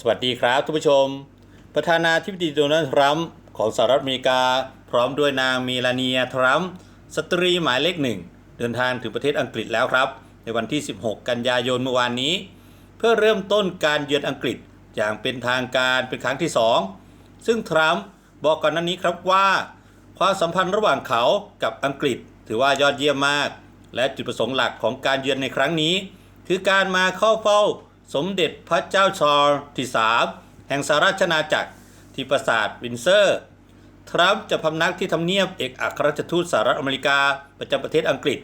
สวัสดีครับทุกผู้ชม ประธานาธิบดีโดนัลด์ทรัมป์ของสหรัฐอเมริกา พร้อมด้วยนางมีลาเนียทรัมป์สตรีหมายเลขหนึ่ง เดินทางถึงประเทศอังกฤษแล้วครับ ในวันที่ 16 กันยายนเมื่อวานนี้ เพื่อเริ่มต้นการเยือนอังกฤษอย่างเป็นทางการเป็นครั้งที่ 2 ซึ่งทรัมป์บอกก่อนหน้านี้ครับว่า ความสัมพันธ์ระหว่างเขากับอังกฤษ ถือว่ายอดเยี่ยมมาก และจุดประสงค์หลักของการเยือนในครั้งนี้ คือการมาเข้าเฝ้า สมเด็จพระเจ้าชาร์ที่สามแห่งสหราชอาจักรที่ปราสาทวินเซอร์ ทรัมป์จะพำนักที่ทำเนียบเอกอัครราชทูตสหรัฐอเมริกาประจำประเทศอังกฤษ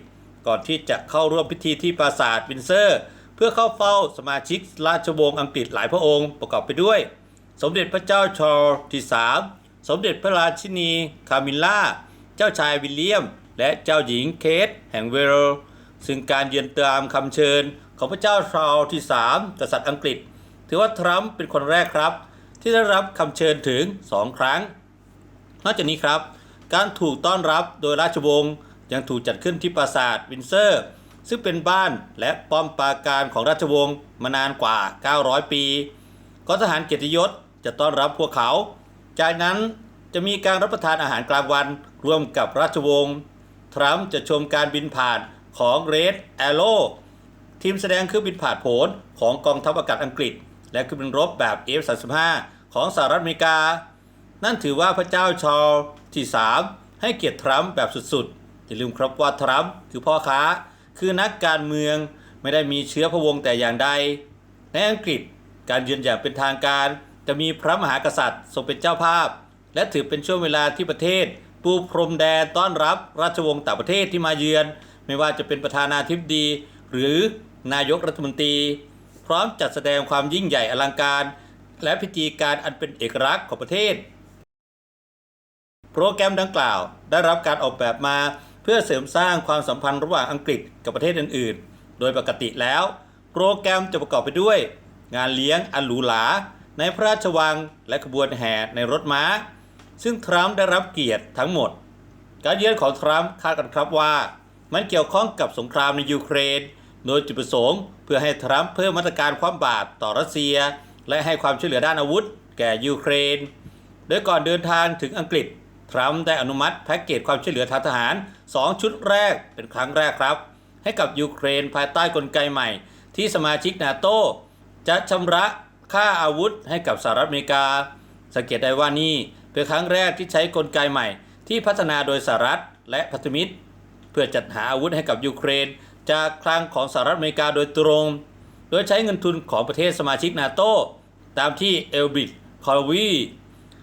ก่อนที่จะเข้าร่วมพิธีที่ปราสาทวินเซอร์ เพื่อเข้าเฝ้าสมาชิกราชวงศ์อังกฤษหลายพระองค์ประกอบไปด้วย สมเด็จพระเจ้าชาร์ที่สามสมเด็จพระราชินีคามิลล่า เจ้าชายวิลเลียม และเจ้าหญิงเคทแห่งเวลซึ่งการเยือนตามคำเชิญ ของพระเจ้าชาร์ลส์ที่สามกษัตริย์อังกฤษ ถือว่าทรัมป์เป็นคนแรกครับ ที่ได้รับคำเชิญถึง 2 ครั้ง นอกจากนี้ครับ การถูกต้อนรับโดยราชวงศ์ยังถูกจัดขึ้นที่ปราสาทวินเซอร์ ซึ่งเป็นบ้านและป้อมปราการของราชวงศ์มานานกว่า 900 ปีกองทหารเกียรติยศจะต้อนรับพวกเขา จากนั้นจะมีการรับประทานอาหารกลางวันร่วมกับราชวงศ์ ทรัมป์จะชมการบินผ่านของ Red Arrow ทีมแสดงเครื่องบินผ่านโผนของกองทัพอากาศอังกฤษ และเครื่องบินรบแบบ F-35 ของสหรัฐอเมริกา นั่นถือว่าพระเจ้าชาร์ลที่ 3 ให้เกียรติทรัมป์แบบสุดๆ อย่าลืมครับว่าทรัมป์คือพ่อค้า คือนักการเมืองไม่ได้มีเชื้อพระวงศ์แต่อย่างใด ในอังกฤษการเยือนอย่างเป็นทางการ จะมีพระมหากษัตริย์ทรงเป็นเจ้าภาพ และถือเป็นช่วงเวลาที่ประเทศ ปูพรมแดนต้อนรับราชวงศ์ต่างประเทศที่มาเยือน ไม่ว่าจะเป็นประธานาธิบดี หรือ นายกรัฐมนตรี พร้อมจัดแสดงความยิ่งใหญ่อลังการ และพิธีการอันเป็นเอกลักษณ์ของประเทศ โปรแกรมดังกล่าวได้รับการออกแบบมาเพื่อเสริมสร้างความสัมพันธ์ระหว่างอังกฤษกับประเทศอื่นๆ โดยปกติแล้ว โปรแกรมจะประกอบไปด้วย งานเลี้ยงอันหรูหราในพระราชวังและขบวนแห่ในรถม้า ซึ่งทรัมป์ได้รับเกียรติทั้งหมด การเยือนของทรัมป์คาดกันครับว่า มันเกี่ยวข้องกับสงครามในยูเครน โดยจุดประสงค์เพื่อให้ทรัมป์เพิ่มมาตรการความบาดต่อรัสเซีย และให้ความช่วยเหลือด้านอาวุธ แก่ยูเครน โดยก่อนเดินทางถึงอังกฤษ ทรัมป์ได้อนุมัติแพ็กเกจความช่วยเหลือทางทหาร 2 ชุดแรกเป็นครั้งแรกครับ ให้กับยูเครนภายใต้กลไกใหม่ ที่สมาชิกนาโตจะชำระค่าอาวุธให้กับสหรัฐอเมริกา สังเกตได้ว่านี่เป็นครั้งแรกที่ใช้กลไกใหม่ ที่พัฒนาโดยสหรัฐและพันธมิตร เพื่อจัดหาอาวุธให้กับยูเครน จากคลังของสหรัฐอเมริกาโดยตรง โดยใช้เงินทุนของประเทศสมาชิกนาโตตามที่เอลบิดคอลวี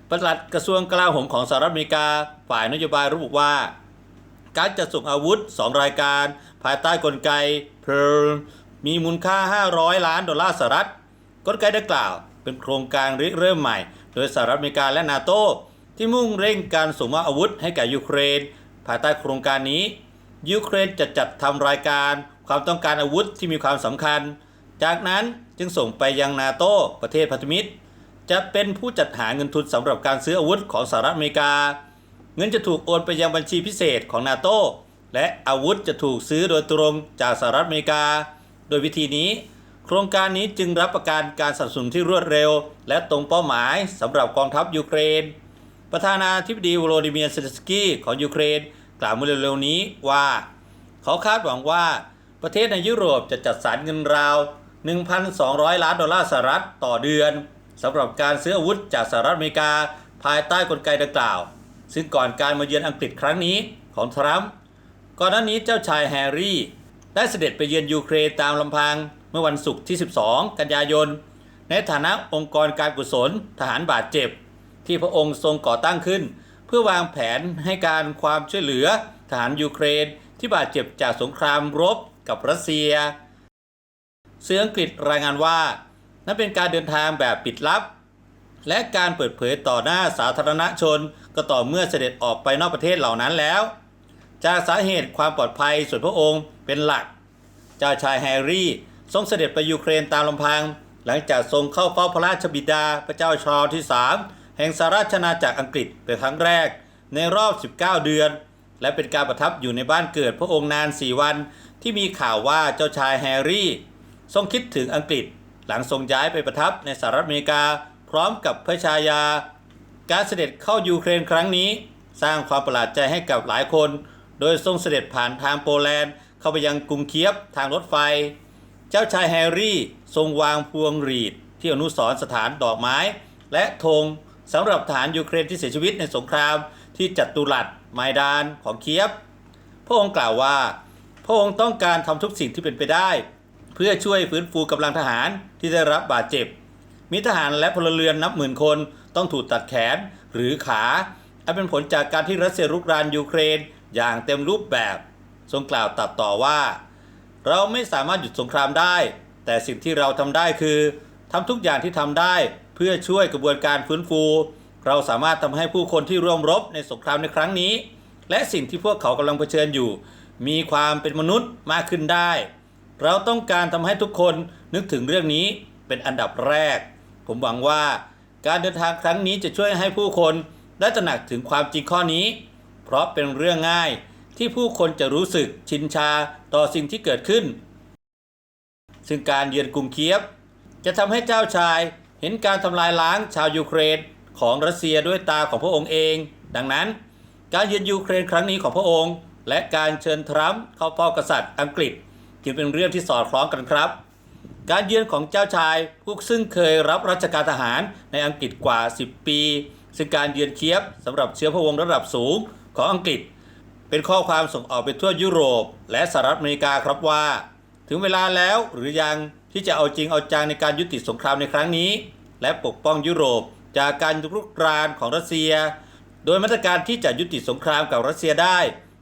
ปลัดกระทรวงกลาโหมของสหรัฐอเมริกาฝ่ายนโยบายระบุว่า การจัดส่งอาวุธ 2 รายการ ภายใต้กลไก Pearl มีมูลค่า 500 ล้านดอลลาร์สหรัฐกลไกดังกล่าว เป็นโครงการริเริ่มใหม่ โดยสหรัฐอเมริกาและนาโตที่มุ่งเร่งการส่งมอบอาวุธให้แก่ยูเครน ภายใต้โครงการนี้ ยูเครนจะจัดทำรายการความต้องการอาวุธที่มีความสำคัญ จากนั้นจึงส่งไปยังนาโตประเทศพันธมิตร จะเป็นผู้จัดหาเงินทุนสำหรับการซื้ออาวุธของสหรัฐอเมริกา เงินจะถูกโอนไปยังบัญชีพิเศษของนาโตและอาวุธจะถูกซื้อโดยตรงจากสหรัฐอเมริกา โดยวิธีนี้ โครงการนี้จึงรับประกันการสนับสนุนที่รวดเร็ว และตรงเป้าหมายสำหรับกองทัพยูเครน ประธานาธิบดีวโลดิเมียร์เซเลนสกี้ของยูเครน กล่าวเมื่อเร็วๆนี้ว่า เขาคาดหวังว่าประเทศในยุโรปจะจัดสรรเงินราว 1,200 ล้านดอลลาร์สหรัฐต่อเดือนสำหรับการซื้ออาวุธจากสหรัฐอเมริกาภายใต้กลไกดังกล่าว ซึ่งก่อนการมาเยือนอังกฤษครั้งนี้ของทรัมป์ก่อนหน้านี้เจ้าชายแฮร์รี่ ได้เสด็จไปเยือนยูเครนตามลำพังเมื่อวันศุกร์ที่ 12 กันยายน ในฐานะองค์กรการกุศลทหารบาดเจ็บ ที่พระองค์ทรงก่อตั้งขึ้น เพื่อวางแผนให้การความช่วยเหลือทหารยูเครน ที่บาดเจ็บจากสงครามรบกับรัสเซียสื่ออังกฤษรายงานว่านั่นเป็นการเดินทางแบบปิดลับ และการเปิดเผยต่อหน้าสาธารณชนก็ต่อเมื่อเสด็จออกไปนอกประเทศเหล่านั้นแล้ว จากสาเหตุความปลอดภัยส่วนพระองค์เป็นหลัก เจ้าชายแฮร์รี่ ทรงเสด็จไปยูเครนตามลำพัง หลังจากทรงเข้าเฝ้าพระราชบิดาพระเจ้าชาร์ลที่3 แห่งสหราชอาณาจักรอังกฤษเป็นครั้งแรกในรอบ 19 เดือน และเป็นการประทับอยู่ในบ้านเกิดพระองค์นาน 4 วัน ที่มีข่าวว่าเจ้าชายแฮร์รี่ ทรงคิดถึงอังกฤษ หลังทรงย้ายไปประทับในสหรัฐอเมริกา พร้อมกับพระชายา การเสด็จเข้ายูเครนครั้งนี้ สร้างความประหลาดใจให้กับหลายคน โดยทรงเสด็จผ่านทางโปแลนด์ เข้าไปยังกรุงเคียฟทางรถไฟ เจ้าชายแฮร์รี่ ทรงวางพวงหรีด ที่อนุสรณ์สถานดอกไม้ และธง สำหรับฐานยูเครนที่เสียชีวิตในสงครามที่จัตุรัสไมดานของเคียฟพระองค์กล่าวว่า พระองค์ต้องการทำทุกสิ่งที่เป็นไปได้ เพื่อช่วยฟื้นฟูกำลังทหารที่ได้รับบาดเจ็บ มีทหารและพลเรือนนับหมื่นคนต้องถูกตัดแขนหรือขาอันเป็นผลจากการที่รัสเซียรุกรานยูเครนอย่างเต็มรูปแบบ ทรงกล่าวตัดต่อว่า เราไม่สามารถหยุดสงครามได้ แต่สิ่งที่เราทำได้คือทำทุกอย่างที่ทำได้ เพื่อช่วยกระบวนการฟื้นฟู เราสามารถทำให้ผู้คนที่ร่วมรบในสงครามในครั้งนี้ และสิ่งที่พวกเขากำลังเผชิญอยู่ มีความเป็นมนุษย์มากขึ้นได้ เราต้องการทำให้ทุกคนนึกถึงเรื่องนี้เป็นอันดับแรก ผมหวังว่าการเดินทางครั้งนี้จะช่วยให้ผู้คนได้ตระหนักถึงความจริงข้อนี้ เพราะเป็นเรื่องง่ายที่ผู้คนจะรู้สึกชินชาต่อสิ่งที่เกิดขึ้น ซึ่งการเยือนกรุงเคียฟจะทำให้เจ้าชาย เห็นการทำลายล้างชาวยูเครนของรัสเซียด้วยตาของพระองค์เอง ดังนั้น การเยือนยูเครนครั้งนี้ของพระองค์ และการเชิญทรัมป์เข้าเฝ้ากษัตริย์อังกฤษจึงเป็นเรื่องที่สอดคล้องกันครับ การเยือนของเจ้าชายผู้ซึ่งเคยรับราชการทหารในอังกฤษกว่า 10 ปี ซึ่งการเยือนเคียฟสำหรับเชื้อพระวงศ์ระดับสูงของอังกฤษ เป็นข้อความส่งออกไปทั่วยุโรป และสหรัฐอเมริกาครับว่า ถึงเวลาแล้วหรือยัง ที่จะเอาจริงเอาจังในการยุติสงครามในครั้งนี้ และปกป้องยุโรป จากการรุกรานของรัสเซีย โดยมาตรการที่จะยุติสงครามกับรัสเซียได้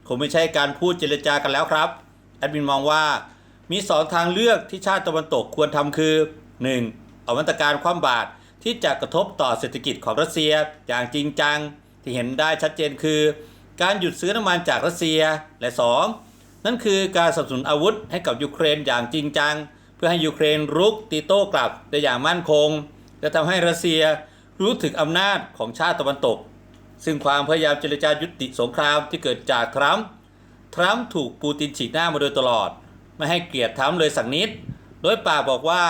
คงไม่ใช่การพูดเจรจากันแล้วครับแอดมินมองว่ามีสองทางเลือกที่ชาติตะวันตกควรทำคือ 1. เอามาตรการคว่ำบาตรที่จะกระทบต่อเศรษฐกิจของรัสเซียอย่างจริงจัง ที่เห็นได้ชัดเจนคือ การหยุดซื้อน้ำมันจากรัสเซียและ 2. นั่นคือการสนับสนุนอาวุธให้กับยูเครนอย่างจริงจัง เพื่อให้ยูเครนรุกตีโต้กลับได้อย่างมั่นคง และทำให้รัสเซียรู้ถึงอำนาจของชาติตะวันตก ซึ่งความพยายามเจรจายุติสงครามที่เกิดจากทรัมป์ทรัมป์ถูกปูตินฉีกหน้ามาโดยตลอด ไม่ให้เกียรติทรัมป์เลยสักนิด โดยปากบอกว่า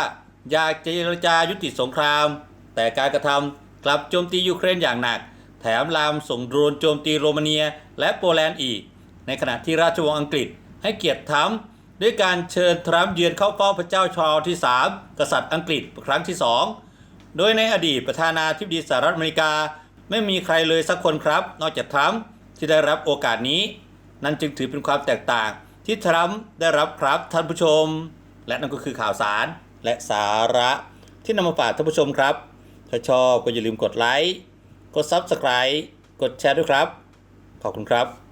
อยากเจรจายุติสงคราม แต่การกระทำกลับโจมตียูเครนอย่างหนัก แถมลามส่งโดรนโจมตีโรมาเนีย และโปแลนด์อีก ในขณะที่ราชวงศ์อังกฤษให้เกียรติทรัมป์ ด้วยการเชิญทรัมป์เยือนเข้าเฝ้าพระเจ้าชาร์ลที่ 3 กษัตริย์อังกฤษครั้งที่ 2 โดยในอดีตประธานาธิบดีสหรัฐอเมริกา ไม่มีใครเลยสักคนครับ นอกจากทรัมป์ที่ได้รับโอกาสนี้ นั่นจึงถือเป็นความแตกต่างที่ทรัมป์ได้รับครับท่านผู้ชม และนั่นก็คือข่าวสารและสาระที่นำมาฝากท่านผู้ชมครับ ถ้าชอบก็อย่าลืมกดไลค์ กด Subscribe กดแชร์ด้วยครับ ขอบคุณครับ